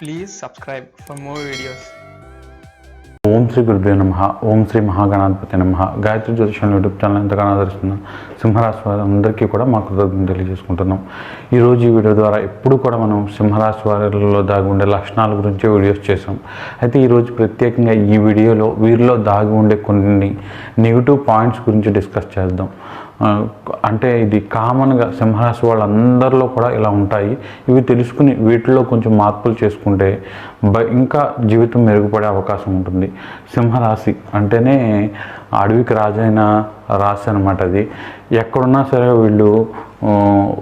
Please subscribe for more videos ఓం శ్రీ గురుభ్యో నమ. ఓం శ్రీ మహాగణాధిపతి నమ. గాయత్రి జ్యోతిషం యూట్యూబ్ ఛానల్ ఎంతగానో ఆదరిస్తున్న సింహరాశి వారి అందరికీ కూడా మా కృతజ్ఞతలు తెలియజేసుకుంటున్నాం. ఈరోజు ఈ వీడియో ద్వారా ఎప్పుడు కూడా మనం సింహరాశి వారిలో దాగి ఉండే లక్షణాల గురించి వీడియోస్ చేసాం అయితే ఈరోజు ప్రత్యేకంగా ఈ వీడియోలో వీరిలో దాగి ఉండే కొన్ని నెగిటివ్ పాయింట్స్ గురించి డిస్కస్ చేద్దాం. అంటే ఇది కామన్గా సింహరాశి వాళ్ళందరిలో కూడా ఇలా ఉంటాయి. ఇవి తెలుసుకుని వీటిలో కొంచెం మార్పులు చేసుకుంటే ఇంకా జీవితం మెరుగుపడే అవకాశం ఉంటుంది. సింహరాశి అంటేనే అడవికి రాజైన రాశి అనమాట అది. ఎక్కడున్నా సరే వీళ్ళు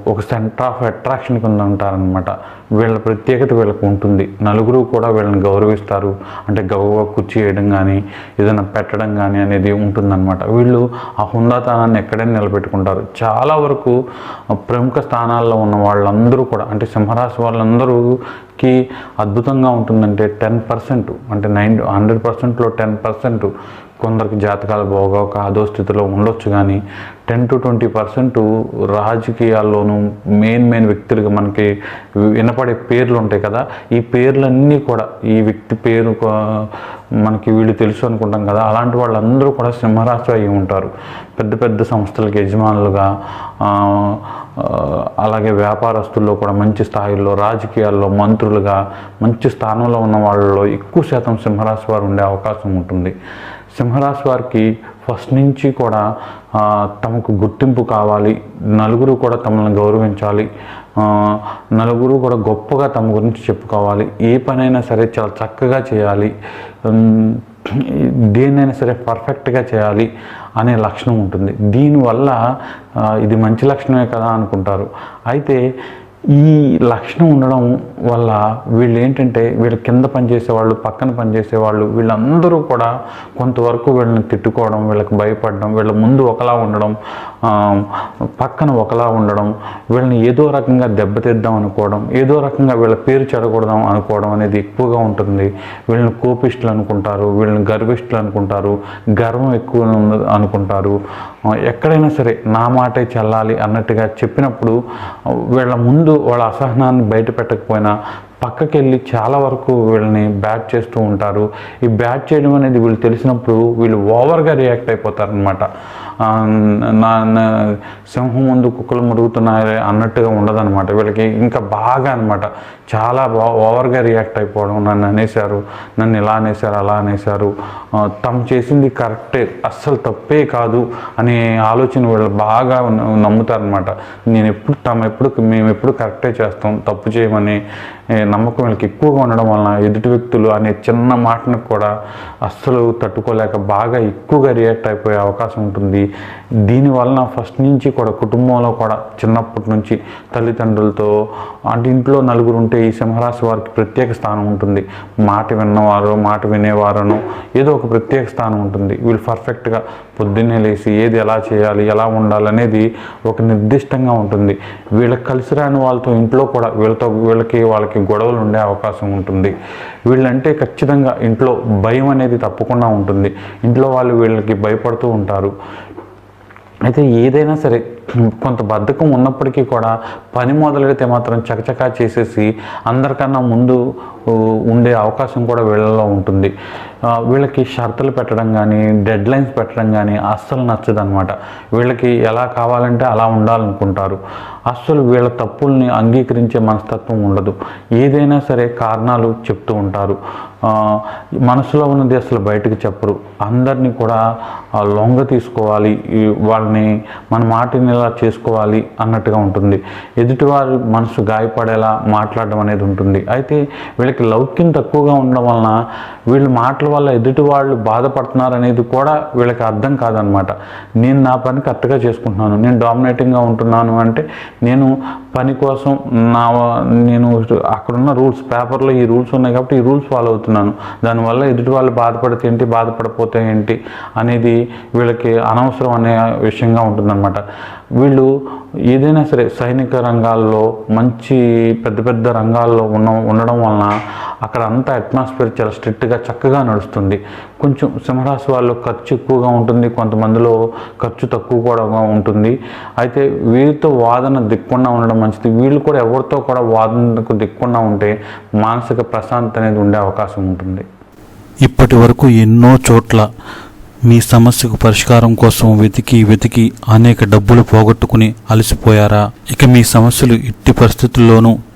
ఒక సెంటర్ ఆఫ్ అట్రాక్షన్ కింద ఉంటారనమాట వీళ్ళ ప్రత్యేకత వీళ్ళకు ఉంటుంది. నలుగురు కూడా వీళ్ళని గౌరవిస్తారు. అంటే గౌరవ కుర్చీ వేయడం కానీ ఏదైనా పెట్టడం కానీ అనేది ఉంటుందన్నమాట. వీళ్ళు ఆ హుందాతనాన్ని ఎక్కడైనా నిలబెట్టుకుంటారు. చాలా వరకు ప్రముఖ స్థానాల్లో ఉన్న వాళ్ళందరూ కూడా అంటే సింహరాశి కి అద్భుతంగా ఉంటుందంటే టెన్ పర్సెంట్. అంటే నైన్ హండ్రెడ్ పర్సెంట్లో టెన్ పర్సెంట్ కొందరికి జాతకాలు బాగోక అదో స్థితిలో ఉండొచ్చు కానీ టెన్ టు ట్వంటీ పర్సెంట్ రాజకీయాల్లోనూ మెయిన్ మెయిన్ వ్యక్తులుగా మనకి వినపడే పేర్లు ఉంటాయి కదా. ఈ పేర్లన్నీ కూడా ఈ వ్యక్తి పేరు మనకి వీళ్ళు తెలుసు అనుకుంటాం కదా. అలాంటి వాళ్ళందరూ కూడా సింహరాశి అయి ఉంటారు. పెద్ద పెద్ద సంస్థలకి యజమానులుగా అలాగే వ్యాపారస్తుల్లో కూడా మంచి స్థాయిల్లో రాజకీయాల్లో మంత్రులుగా మంచి స్థానంలో ఉన్న వాళ్ళలో ఎక్కువ శాతం సింహరాశి వారు ఉండే అవకాశం ఉంటుంది. సింహరాశి వారికి ఫస్ట్ నుంచి కూడా తమకు గుర్తింపు కావాలి. నలుగురు కూడా తమను గౌరవించాలి. నలుగురు కూడా గొప్పగా తమ గురించి చెప్పుకోవాలి. ఏ పనైనా సరే చాలా చక్కగా చేయాలి. దేన్నైనా సరే పర్ఫెక్ట్గా చేయాలి అనే లక్షణం ఉంటుంది. దీనివల్ల ఇది మంచి లక్షణమే కదా అనుకుంటారు. అయితే ఈ లక్షణం ఉండడం వల్ల వీళ్ళు ఏంటంటే వీళ్ళ కింద పనిచేసే వాళ్ళు పక్కన పనిచేసేవాళ్ళు వీళ్ళందరూ కూడా కొంతవరకు వీళ్ళని తిట్టుకోవడం వీళ్ళకి భయపడడం వీళ్ళ ముందు ఒకలా ఉండడం పక్కన ఒకలా ఉండడం వీళ్ళని ఏదో రకంగా దెబ్బతిద్దాం అనుకోవడం ఏదో రకంగా వీళ్ళ పేరు చెడకూడదాం అనుకోవడం అనేది ఎక్కువగా ఉంటుంది. వీళ్ళని కోపిస్టులు అనుకుంటారు వీళ్ళని గర్విష్ఠులు అనుకుంటారు గర్వం ఎక్కువ ఉంది అనుకుంటారు. ఎక్కడైనా సరే నా మాటే చల్లాలి అన్నట్టుగా చెప్పినప్పుడు వీళ్ళ ముందు వాళ్ళ అసహనాన్ని బయట పెట్టకపోయినా పక్కకెళ్ళి చాలా వరకు వీళ్ళని బ్యాట్ చేస్తూ ఉంటారు. ఈ బ్యాట్ చేయడం అనేది వీళ్ళు తెలిసినప్పుడు వీళ్ళు ఓవర్గా రియాక్ట్ అయిపోతారనమాట నా సింహం ముందు కుక్కలు మురుగుతున్నాయి అన్నట్టుగా ఉండదన్నమాట. వీళ్ళకి ఇంకా బాగా అనమాట చాలా ఓవర్గా రియాక్ట్ అయిపోవడం నన్ను అనేశారు నన్ను ఇలా అనేశారు అలా అనేశారు. తము చేసింది కరెక్టే అస్సలు తప్పే కాదు అనే ఆలోచన వీళ్ళు బాగా నమ్ముతారనమాట నేను ఎప్పుడు తమ ఎప్పుడు మేము ఎప్పుడు కరెక్టే చేస్తాం తప్పు చేయమని నమ్మకం వీళ్ళకి ఎక్కువగా ఉండడం వలన ఎదుటి వ్యక్తులు అనే చిన్న మాటను కూడా అస్సలు తట్టుకోలేక బాగా ఎక్కువగా రియాక్ట్ అయిపోయే అవకాశం ఉంటుంది. దీనివలన ఫస్ట్ నుంచి కూడా కుటుంబంలో కూడా చిన్నప్పటి నుంచి తల్లిదండ్రులతో అంటే ఇంట్లో నలుగురు ఉంటే ఈ సింహరాశి వారికి ప్రత్యేక స్థానం ఉంటుంది. మాట విన్నవారు మాట వినేవారను ఏదో ఒక ప్రత్యేక స్థానం ఉంటుంది. వీళ్ళు పర్ఫెక్ట్గా పొద్దున్నే లేచి ఏది ఎలా చేయాలి ఎలా ఉండాలి అనేది ఒక నిర్దిష్టంగా ఉంటుంది. వీళ్ళకి కలిసి రాని వాళ్ళతో ఇంట్లో కూడా వీళ్ళతో వీళ్ళకి వాళ్ళకి గొడవలు ఉండే అవకాశం ఉంటుంది. వీళ్ళంటే ఖచ్చితంగా ఇంట్లో భయం అనేది తప్పకుండా ఉంటుంది. ఇంట్లో వాళ్ళు వీళ్ళకి భయపడుతూ ఉంటారు. అయితే ఏదైనా సరే కొంత బద్ధకం ఉన్నప్పటికీ కూడా పని మొదలెడితే మాత్రం చకచకా చేసేసి అందరికన్నా ముందు ఉండే అవకాశం కూడా వీళ్ళలో ఉంటుంది. వీళ్ళకి షరతులు పెట్టడం కానీ డెడ్ లైన్స్ పెట్టడం కానీ అస్సలు నచ్చదనమాట వీళ్ళకి ఎలా కావాలంటే అలా ఉండాలనుకుంటారు. అస్సలు వీళ్ళ తప్పుల్ని అంగీకరించే మనస్తత్వం ఉండదు. ఏదైనా సరే కారణాలు చెప్తూ ఉంటారు. మనసులో ఉన్నది అసలు బయటకు చెప్పరు. అందరినీ కూడా లొంగ తీసుకోవాలి. వాళ్ళని మన మాటని ఇలా చేసుకోవాలి అన్నట్టుగా ఉంటుంది. ఎదుటివారి మనసు గాయపడేలా మాట్లాడడం అనేది ఉంటుంది. అయితే వీళ్ళకి వీళ్ళకి లౌక్యం తక్కువగా ఉండడం వలన వీళ్ళ మాటల వల్ల ఎదుటి వాళ్ళు బాధపడుతున్నారు అనేది కూడా వీళ్ళకి అర్థం కాదనమాట. నేను నా పని కరెక్ట్గా చేసుకుంటున్నాను. నేను డామినేటింగ్గా ఉంటున్నాను అంటే నేను పని కోసం నా నేను అక్కడున్న రూల్స్ పేపర్లో ఈ రూల్స్ ఉన్నాయి కాబట్టి ఈ రూల్స్ ఫాలో అవుతున్నాను. దానివల్ల ఎదుటి వాళ్ళు బాధపడితే ఏంటి బాధపడిపోతే ఏంటి అనేది వీళ్ళకి అనవసరం అనే విషయంగా ఉంటుందన్నమాట వీళ్ళు ఏదైనా సరే సైనిక రంగాల్లో మంచి పెద్ద పెద్ద రంగాల్లో ఉన్న ఉండడం వలన అక్కడ అంతా అట్మాస్ఫియర్ చాలా స్ట్రిక్ట్గా చక్కగా నడుస్తుంది. కొంచెం సింహరాశి వాళ్ళు ఖర్చు ఎక్కువగా ఉంటుంది కొంతమందిలో ఖర్చు తక్కువ కూడా ఉంటుంది. అయితే వీరితో వాదన దిక్కుండా ఉండడం మంచిది. వీళ్ళు కూడా ఎవరితో కూడా వాదనకు దిక్కుండా ఉంటే మానసిక ప్రశాంతత అనేది ఉండే అవకాశం ఉంటుంది. ఇప్పటి వరకు ఎన్నో చోట్ల మీ సమస్యకు పరిష్కారం కోసం వెతికి వెతికి అనేక డబ్బులు పోగొట్టుకుని అలసిపోయారా? ఇక మీ సమస్యలు ఎట్టి పరిస్థితుల్లోనూ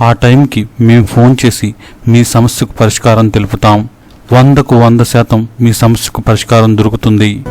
ఆ టైంకి మేము ఫోన్ చేసి మీ సమస్యకు పరిష్కారం తెలుపుతాం. వందకు వంద శాతం మీ సమస్యకు పరిష్కారం దొరుకుతుంది.